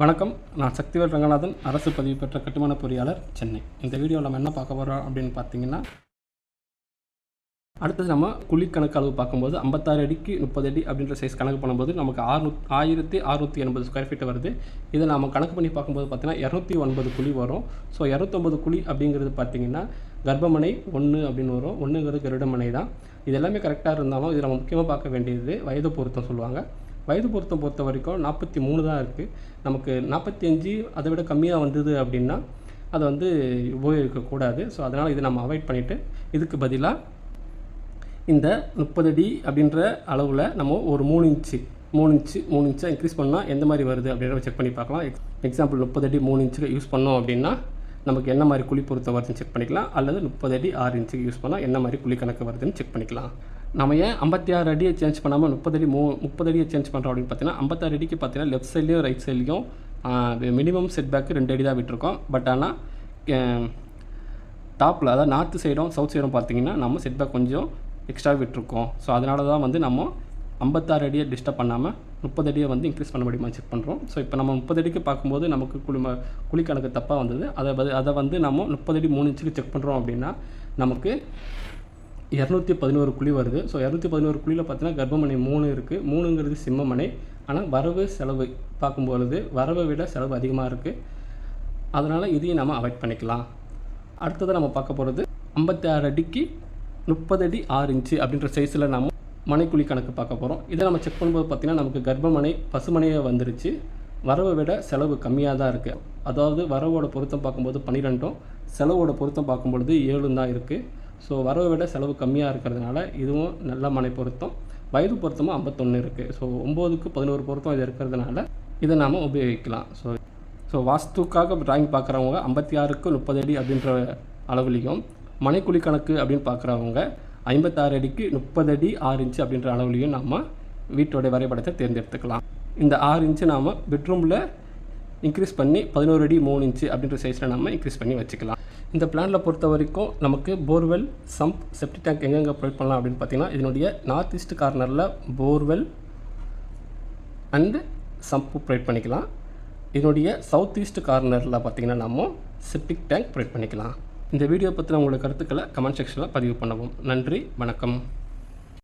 வணக்கம். நான் சக்திவேல் ரங்கநாதன் அரசு பதிவு பெற்ற கட்டுமான பொறியாளர் சென்னை. இந்த வீடியோவில் நம்ம என்ன பார்க்க போகிறோம் அப்படின்னு பார்த்தீங்கன்னா அடுத்தது நம்ம குழி கணக்கு அளவு பார்க்கும்போது ஐம்பத்தாறு அடிக்கு முப்பது அடி அப்படின்ற சைஸ் கணக்கு பண்ணும்போது நமக்கு ஆறுநூ ஆயிரத்தி அறுநூற்றி எண்பது ஸ்கொயர் ஃபீட் வருது. இதை நம்ம கணக்கு பண்ணி பார்க்கும்போது பார்த்தீங்கன்னா இரநூத்தி ஒன்பது குழி வரும். ஸோ இரநூத்தொம்பது குழி அப்படிங்கிறது பார்த்திங்கன்னா கர்ப்பமனை ஒன்று அப்படின்னு வரும். ஒன்றுங்கிறது கருடமனை தான். இது எல்லாமே கரெக்டாக இருந்தாலும் இது நம்ம முக்கியமாக பார்க்க வேண்டியது வயது பொருத்தம் சொல்லுவாங்க. வயது பொருத்தம் பொறுத்த வரைக்கும் நாற்பத்தி மூணு தான் இருக்குது நமக்கு நாற்பத்தி அஞ்சு அதை விட கம்மியாக வந்தது அப்படின்னா அதை வந்து உபயோகிக்கக்கூடாது. ஸோ அதனால் இதை நம்ம அவாய்ட் பண்ணிவிட்டு இதுக்கு பதிலாக இந்த முப்பது அடி அப்படின்ற அளவில் நம்ம ஒரு மூணு இன்ச்சு மூணு இன்ச்சு மூணு இன்ச்சாக இன்க்ரீஸ் பண்ணால் எந்த மாதிரி வருது அப்படின்றத செக் பண்ணி பார்க்கலாம். எக்ஸாம்பிள் முப்பது அடி மூணு இன்ச்சுக்கு யூஸ் பண்ணோம் அப்படின்னா நமக்கு என்ன மாதிரி குழி பொருத்த வருதுன்னு செக் பண்ணிக்கலாம். அல்லது முப்பது அடி ஆறு இன்ச்சுக்கு யூஸ் பண்ணால் என்ன மாதிரி குழி கணக்கு வருதுன்னு செக் பண்ணிக்கலாம். நம்ம ஏன் ஐம்பத்தி ஆறு அடியை சேஞ்ச் பண்ணாமல் முப்பது அடி மூ முப்பது அடியை சேஞ்ச் பண்ணுறோம் அப்படின்னு பார்த்தீங்கன்னா ஐம்பத்தாறு அடிக்கு பார்த்தீங்கன்னா லெஃப்ட் சைட்லேயும் ரைட் சைட்லேயும் மினிமம் செட் பேக்கு ரெண்டு அடி தான் விட்டுருக்கோம். பட் ஆனால் டாப்பில் அதாவது நார்த்து சைடும் சவுத் சைடும் பார்த்தீங்கன்னா நம்ம செட் பேக் கொஞ்சம் எக்ஸ்ட்ரா விட்டுருக்கோம். ஸோ அதனால தான் வந்து நம்ம ஐம்பத்தாறு அடியை டிஸ்டர்ப் பண்ணாமல் முப்பது அடியை வந்து இன்க்ரீஸ் பண்ண முடியுமா செக் பண்ணுறோம் ஸோ இப்போ நம்ம முப்பது அடிக்கு பார்க்கும்போது நமக்கு குழி ம- குழி கணக்கு தப்பாக வந்தது. அதை அதை வந்து நம்ம முப்பது அடி மூணு இன்ச்சுக்கு செக் பண்ணுறோம் அப்படின்னா நமக்கு இரநூத்தி பதினோரு குழி வருது. ஸோ இரநூத்தி பதினோரு குழியில் பார்த்தீங்கன்னா கர்ப்பமனை மூணு இருக்குது மூணுங்கிறது சிம்மமனை. ஆனால் வரவு செலவு பார்க்கும்பொழுது வரவை விட செலவு அதிகமாக இருக்குது அதனால் இதையும் நம்ம அவாய்ட் பண்ணிக்கலாம். அடுத்ததை நம்ம பார்க்க போகிறது ஐம்பத்தி ஆறு அடிக்கு முப்பது அடி ஆறு இன்ச்சு அப்படின்ற சைஸில் நம்ம மனைக்குழி கணக்கு பார்க்க போகிறோம் இதை நம்ம செக் பண்ணும்போது பார்த்திங்கன்னா நமக்கு கர்ப்பமனை பசுமனையே வந்துருச்சு. வரவை விட செலவு கம்மியாக தான் இருக்குது அதாவது வரவோட பொருத்தம் பார்க்கும்போது பன்னிரெண்டும் செலவோட பொருத்தம் பார்க்கும்பொழுது ஏழும் தான் இருக்குது ஸோ வரவை விட செலவு கம்மியாக இருக்கிறதுனால இதுவும் நல்ல மனை பொருத்தம். வயது பொருத்தமும் ஐம்பத்தொன்று இருக்குது ஸோ ஒம்போதுக்கு பதினோரு பொருத்தம் இது இருக்கிறதுனால இதை நாம் உபயோகிக்கலாம். ஸோ ஸோ வாஸ்துக்காக டிராயிங் பார்க்குறவங்க ஐம்பத்தி ஆறுக்கு முப்பது அடி அப்படின்ற அளவுலேயும் மனைக்குழி கணக்கு அப்படின்னு பார்க்குறவங்க ஐம்பத்தாறு அடிக்கு முப்பது அடி ஆறு இன்ச்சு அப்படின்ற அளவுலேயும் நம்ம வீட்டோடைய வரைபடத்தை தேர்ந்தெடுத்துக்கலாம். இந்த ஆறு இன்ச்சு நாம் பெட்ரூமில் இன்க்ரீஸ் பண்ணி பதினோரு அடி மூணு இன்ச்சு அப்படின்ற சைஸில் நம்ம இன்க்ரீஸ் பண்ணி வச்சுக்கலாம். இந்த பிளானில் பொறுத்த வரைக்கும் நமக்கு போர்வெல் சம்ப் செப்டி டேங்க் எங்கெங்கே ப்ரொவைட் பண்ணலாம் அப்படின்னு பார்த்தீங்கன்னா இதனுடைய நார்த் ஈஸ்ட் கார்னரில் போர்வெல் அண்டு சம்பு ப்ரொவைட் பண்ணிக்கலாம். இதனுடைய சவுத் ஈஸ்ட் கார்னரில் பார்த்தீங்கன்னா நம்ம செப்டிக் டேங்க் ப்ரொவைட் பண்ணிக்கலாம். இந்த வீடியோ பற்றின உங்களோட கருத்துக்களை கமெண்ட் செக்ஷனில் பதிவு பண்ணவும். நன்றி வணக்கம்.